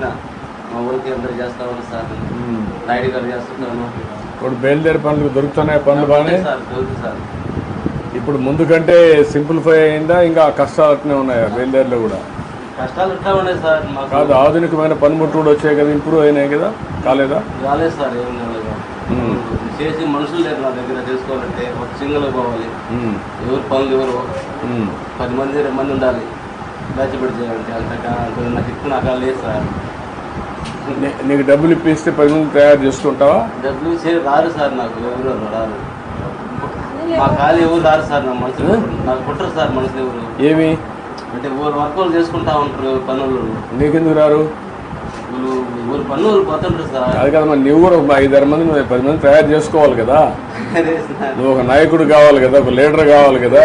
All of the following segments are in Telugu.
మా ఊరికి అందరు చేస్తా ఉన్నారు సార్. నాయుడు గారు చేస్తున్నాను ఇప్పుడు బయలుదేరి పనులు దొరుకుతున్నాయి పనులు బాగానే? సార్ దొరుకుతుంది సార్. ఇప్పుడు ముందు కంటే సింప్లిఫై అయిందా? ఇంకా కష్టాలు అట్నే ఉన్నాయా బయలుదేరిలో కూడా? కష్టాలు ఎట్లా ఉన్నాయి సార్ మాకు. కాదు ఆధునికమైన పనిముట్లు కూడా వచ్చాయి కదా ఇంప్రూవ్ అయినాయి కదా? కాలేదా? రాలేదు సార్ ఏం. చేసి మనుషులు లేరు నా దగ్గర చేసుకోవాలంటే ఒక సింగిల్ పోవాలి. ఎవరు పనులు ఎవరు. పది మంది ఇరవై మంది ఉండాలి. బ్యాచ్ పెట్టి చేయాలంటే అంత నాకు ఎక్కువ నాకు లేదు సార్. నీకు డబ్బులు ఇప్పిస్తే పది మంది తయారు చేసుకుంటావా డబ్బులు చే రారు సార్ నాకు ఎవరు రారు మా ఖాళీ ఎవరు రారు సార్ నా మనుషులు నాకు కుట్టరు సార్ మనుషులు ఎవరు. ఏమి? అంటే ఊరు వర్క్ వాళ్ళు చేసుకుంటా ఉంటారు పనులు. నీకెందుకు రారు? ఊరు పనులు పోతుంటారు సార్. అది కదా మరి నువ్వు కూడా ఒక ఐదారు మంది నువ్వు పది మంది తయారు చేసుకోవాలి కదా. నువ్వు ఒక నాయకుడు కావాలి కదా ఒక లీడర్ కావాలి కదా.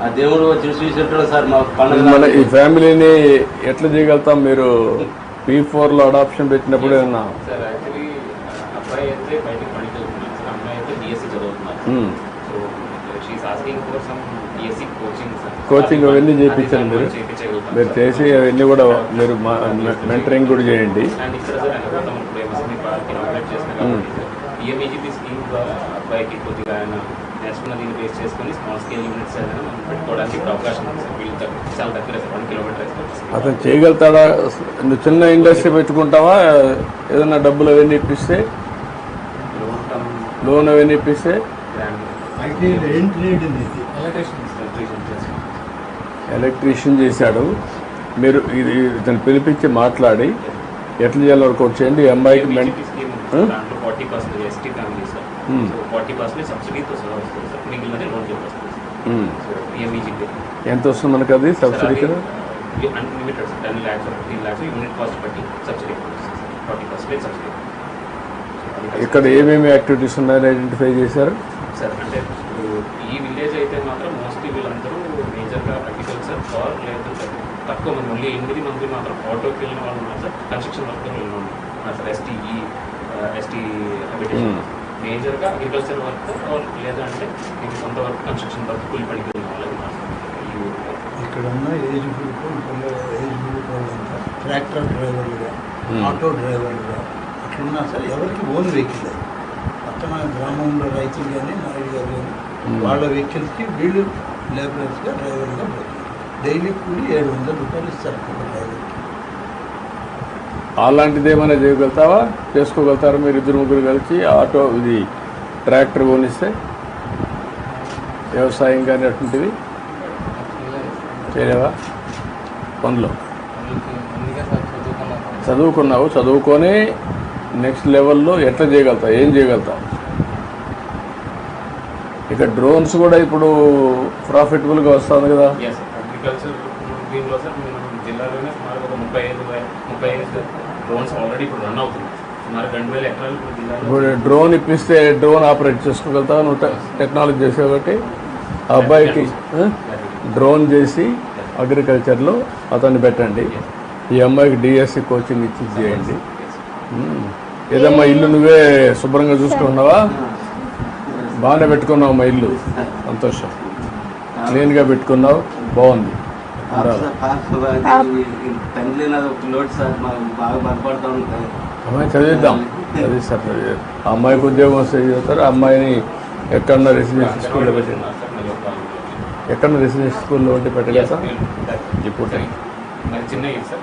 ఆ దేవుడు చూసి సార్ మా మన ఈ ఫ్యామిలీని ఎట్లా చేయగలుగుతాం మీరు? పీ లో అడాప్షన్ పెట్టినప్పుడు ఏమన్నా సార్ యాక్చువల్లీ అబ్బాయి అయితే బయటకు పనికి వెళ్తున్నారు సార్. అమ్మాయి అయితే బీఎస్సీ చదువుతున్నారు ఉమ్. So she's asking for some BSc coaching sir. Coaching అవన్నీ చేయించండి మీరు. మీరు చేసి అవన్నీ కూడా మీరు మెంటరింగ్ కూడా చేయండి. అండ్ ఇక్కడ సార్ అనుకుంటాం ఇప్పుడు ఎంఎస్ఎంఈ పార్క్ ఇనాగ్రేట్ చేసిన కాబట్టి సార్. పిఎంఈజీపీ స్కీమ్ ద్వారా అబ్బాయికి కొద్దిగా ఆయన నేర్చుకున్న దీన్ని బేస్ చేసుకొని స్మాల్ స్కేల్ యూనిట్స్ ఏదైనా మనం పెట్టుకోవడానికి ఇప్పుడు అవకాశం ఉంది. సార్ వీళ్ళు దగ్గర చాలా దగ్గర వన్ కిలోమీటర్ అతను చేయగలుగుతాడా? నువ్వు చిన్న ఇండస్ట్రీ పెట్టుకుంటావా? ఏదైనా డబ్బులు అవన్నీ ఇప్పిస్తే? లోన్ అవన్నీ ఇప్పిస్తే? ఎలక్ట్రీషియన్ చేశాడు. మీరు ఇది ఇతను పిలిపించి మాట్లాడి ఎట్లా చేయాలో వర్కౌట్ చేయండి. అమ్మాయికి సో ఫార్టీ పర్సెంట్ సబ్సిడీతో సార్. మిగిలినది లోన్ కింద వస్తుంది. సో పిఎంఈజీపీ ఎంత వస్తుంది మనకు అది subsidy unlimited ten lakhs fifteen lakhs unit cost బట్టి సబ్సిడీ ఫార్టీ పర్సెంట్ సబ్సిడీ ఇక్కడ ఏమేమి యాక్టివిటీస్ ఉన్నాయని ఐడెంటిఫై చేశారు? సార్ అంటే ఈ విలేజ్ అయితే మాత్రం మోస్ట్లీ వీళ్ళందరూ మేజర్గా అగ్రికల్చర్ ఆర్ లేదు తక్కువ మంది ఓన్లీ ఎనిమిది మంది మాత్రం ఆటోకి వెళ్ళిన వాళ్ళు ఉన్నారు సార్ కన్స్ట్రక్షన్ వర్క్ వెళ్ళిన వాళ్ళు ఉన్నారు సార్ ఎస్టీఈ ఎస్టీ Hmm. మేజర్గా అగ్రికల్చర్ వర్క్ లేదంటే ఇది సొంత వర్క్ కన్స్ట్రక్షన్ వర్క్ కూలి పనికి ఇక్కడ ఉన్న ఏజ్ గ్రూప్ ఏజ్ గ్రూప్ వాళ్ళంతా ట్రాక్టర్ డ్రైవర్లుగా. ఆటో డ్రైవర్లుగా అట్లున్నా సార్ ఎవరికి ఓన్ వెహికల్ అది పక్కన గ్రామంలో రైతులు కానీ నాయుడు గారు కానీ Hmm. వాళ్ళ వెహికల్స్కి వీళ్ళు లేబరర్స్గా డ్రైవర్గా పోతున్నారు డైలీ కూలి ఏడు వందల రూపాయలు ఇస్తారు ఒక డ్రైవర్కి అలాంటిది ఏమైనా చేయగలుగుతావా? చేసుకోగలుగుతారా? మీరు ఇద్దరు ముగ్గురు కలిసి ఆటో ఇది ట్రాక్టర్ కొనిస్తే వ్యవసాయం కానీ అటువంటివి చేయలేవా? పనులు. చదువుకున్నావు చదువుకొని నెక్స్ట్ లెవెల్లో ఎట్లా చేయగలుగుతావు? ఏం చేయగలుగుతావు? ఇక డ్రోన్స్ కూడా ఇప్పుడు ప్రాఫిటబుల్గా వస్తుంది కదా. జిల్లాలోనే సుమారు ఒక ముప్పై ఐదు ముప్పై ఐదు డ్రోన్స్ ఆల్రెడీ ఇప్పుడు రన్ అవుతుంది సుమారు రెండు వేల ఎకరాలు ఇప్పుడు జిల్లాలో డ్రోన్ ఇప్పిస్తే డ్రోన్ ఆపరేట్ చేసుకోగలుగుతావు? నువ్వు టెక్నాలజీ చేసే కాబట్టి ఆ అబ్బాయికి? డ్రోన్ చేసి అగ్రికల్చర్లో అతన్ని పెట్టండి. ఈ అమ్మాయికి డిఎస్సి కోచింగ్ ఇచ్చి చేయండి. ఏదమ్మా ఇల్లు నువ్వే శుభ్రంగా చూసుకున్నావా బాగానే పెట్టుకున్నావు మా ఇల్లు. సంతోషం. క్లీన్గా పెట్టుకున్నావు. బాగుంది. తండ్రి ఒక లోటు సార్ మాకు బాగా బాధపడుతూ ఉంటాయి అమ్మాయి చదివిద్దాం. చదివిస్తారు. ఆ అమ్మాయికి ఉద్యోగం వస్తే చదువుతారు అమ్మాయిని ఎక్కడన్నా రెసిడెన్షియల్ స్కూల్లో పెట్టి ఎక్కడ రెసిడెన్షియల్ స్కూల్లో ఉంటే పెట్టగలుగుతా ఇప్పుడు మరి చిన్న ఇది సార్.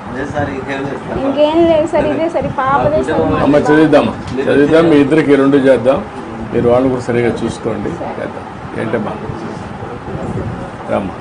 ఇంకేం లేదు సార్. ఇంకేం లేదు సార్ ఇదే సరే పాపదే అమ్మ చదివిద్దాం. చదివిద్దాం మీ ఇద్దరికి రెండు చేద్దాం. మీరు వాళ్ళు కూడా సరిగా చూసుకోండి. చేద్దాం. ఏంటమ్మా? రామ్మా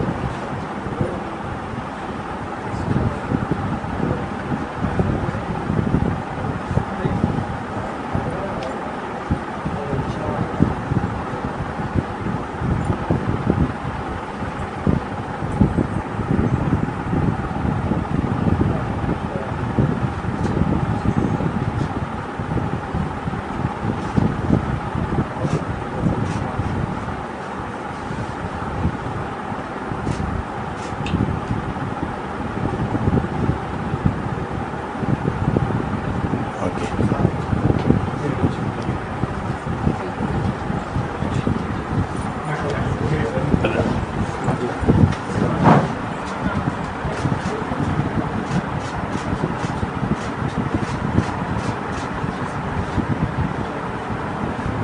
ఓకే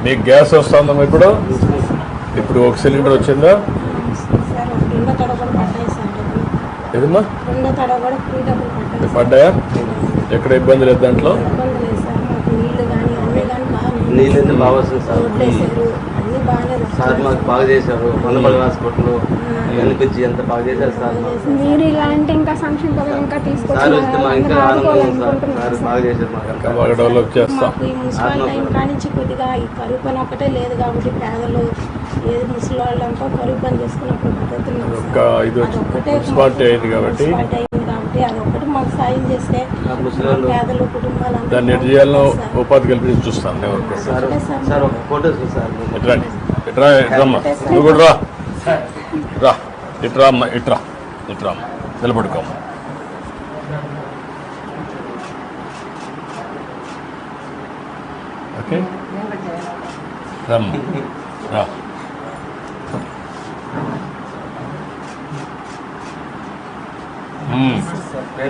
మీకు గ్యాస్ వస్తుందమ్మా ఇప్పుడు? ఇప్పుడు ఒక సిలిండర్ వచ్చిందా? ఏదమ్మా? పడ్డాయి ఎక్కడ ఇబ్బంది లేదు దాంట్లో? నీళ్ళు బాగా వస్తుంది సార్ రోడ్లు వేసారు అన్నీ బాగానే సార్ మాకు బాగా చేశారు. మందపల్లి హాస్పిటల్ అనిపించి ఎంత బాగా చేశారు సార్ మీరు ఇలాంటి ఇంకా సంక్షేమ పథకం ఇంకా మా ఇంకా ఆనందం సార్. బాగా చేశారు మాకు. ఇంకా బాగా డెవలప్ చేస్తాం. మాకు ఈ మున్సిపల్ టైం కానించి కొద్దిగా ఈ కరువు పని ఒకటే లేదు కాబట్టి పేదలు ఏది ముసలి వాళ్ళంతా కరువు పని చేసుకున్నప్పుడు మున్సిపాలిటీ అయింది కాబట్టి. కాబట్టి అది ఒకటి మాకు సాయం చేస్తే పేదలు కుటుంబాలు దాన్ని ఎటు చేయాలో ఉపాధి కల్పించి చూస్తాను నేను. ఊరికే. సార్. సార్ ఒక ఫోటో సార్. ఇట్రా ఇట్రా ఇట్రమ్మా. నువ్వు కూడా రా. రా. ఇట్రా అమ్మా ఇట్రా. ఇట్రా అమ్మా నిలబడుకోమ్మా. ఓకే? రమ్మా. రా.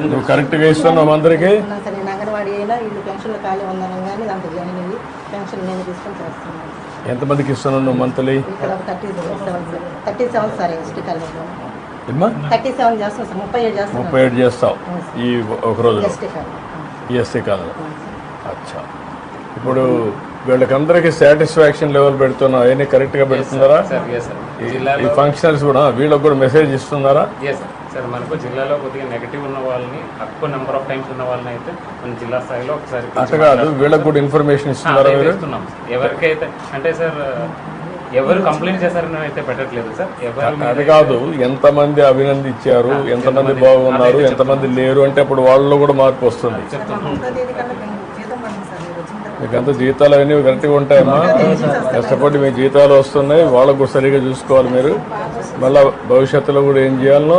నువ్వు కరెక్ట్గా ఇస్తున్నావు అందరికి? అంగన్వాడీ అయినా వీళ్ళు పెన్షన్లు ఖాళీ ఉందనగానే దాంట్లో జాయిన్ అయ్యి పెన్షన్ నేను తీసుకొని చేస్తున్నాను. ఎంతమందికి ఇస్తున్నావు నువ్వు మంత్లీ? ముప్పై ఏడు చేస్తావు ఈ ఒక రోజు ఎస్టీ కాదు అచ్చా. ఇప్పుడు వీళ్ళకందరికీ సాటిస్ఫాక్షన్ లెవెల్ పెడుతున్నావు అవన్నీ కరెక్ట్గా పెడుతున్నారా? సార్ ఎస్ సార్ ఈ- ఫంక్షనల్స్ కూడా వీళ్ళకి కూడా మెసేజ్ ఇస్తున్నారా? ఎస్ సార్ సార్ మనకు జిల్లాలో కొద్దిగా నెగిటివ్ ఉన్న వాళ్ళని తక్కువ నెంబర్ ఆఫ్ టైమ్స్ ఉన్న వాళ్ళని అయితే మన జిల్లా స్థాయిలో ఒకసారి అట్ట కాదు వీళ్ళకి కూడా ఇన్ఫర్మేషన్ ఇస్తున్నారా ఇస్తున్నాం. ఎవరికైతే అంటే సార్ ఎవరు కంప్లైంట్ చేశారని అయితే పెట్టట్లేదు సార్ ఎవరు అది కాదు ఎంతమంది అభినందించారు ఎంతమంది బాగున్నారు ఎంతమంది లేరు అంటే అప్పుడు వాళ్ళలో కూడా మార్పు వస్తుంది ఒకటో తేదీ కల్లా మేము జీతం పడింది సార్ మీరు వచ్చిన తర్వాత మీకు అంత జీతాలు అవన్నీ కరెక్ట్గా ఉంటాయమ్మా కష్టపడి మీ జీతాలు వస్తున్నాయి. వాళ్ళకు కూడా సరిగా చూసుకోవాలి మీరు. మళ్ళీ భవిష్యత్తులో కూడా ఏం చేయాలనో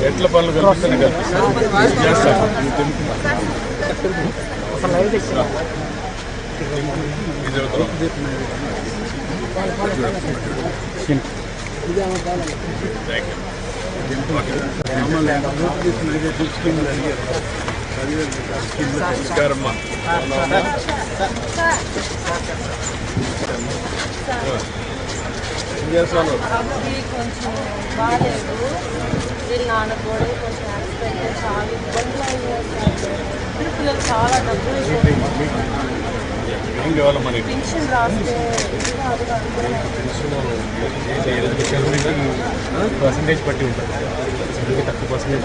ఎట్ల పనులు కల్పిస్తాను కల్పిస్తాను చేస్తాను? నమస్కారమ్మా ఏం చేస్తాను కొంచెం బాగాలేదు. వీళ్ళ నాన్న కూడా కొంచెం యాక్సిడెంట్ చాలా. ఇబ్బందులు అయ్యాయి ఇద్దరు పిల్లలు చాలా డబ్బులు పెన్షన్ రాస్తే ఇది కాదు పర్సంటేజ్ బట్టి ఉంటుంది తక్కువ పర్సంటేజ్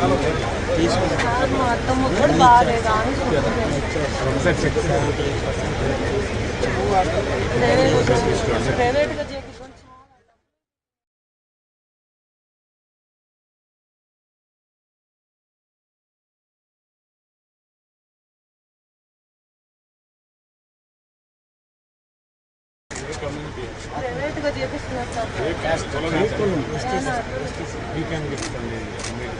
సార్ మా అత్తమ్మ కూడా బాగాలేదు. అని చెప్తున్నాను ఒకసారి చెక్ ప్రైవేట్ ప్రైవేట్గా చేయించుకొని ప్రైవేట్గా చేపిస్తున్నారు సార్ సార్ మీరు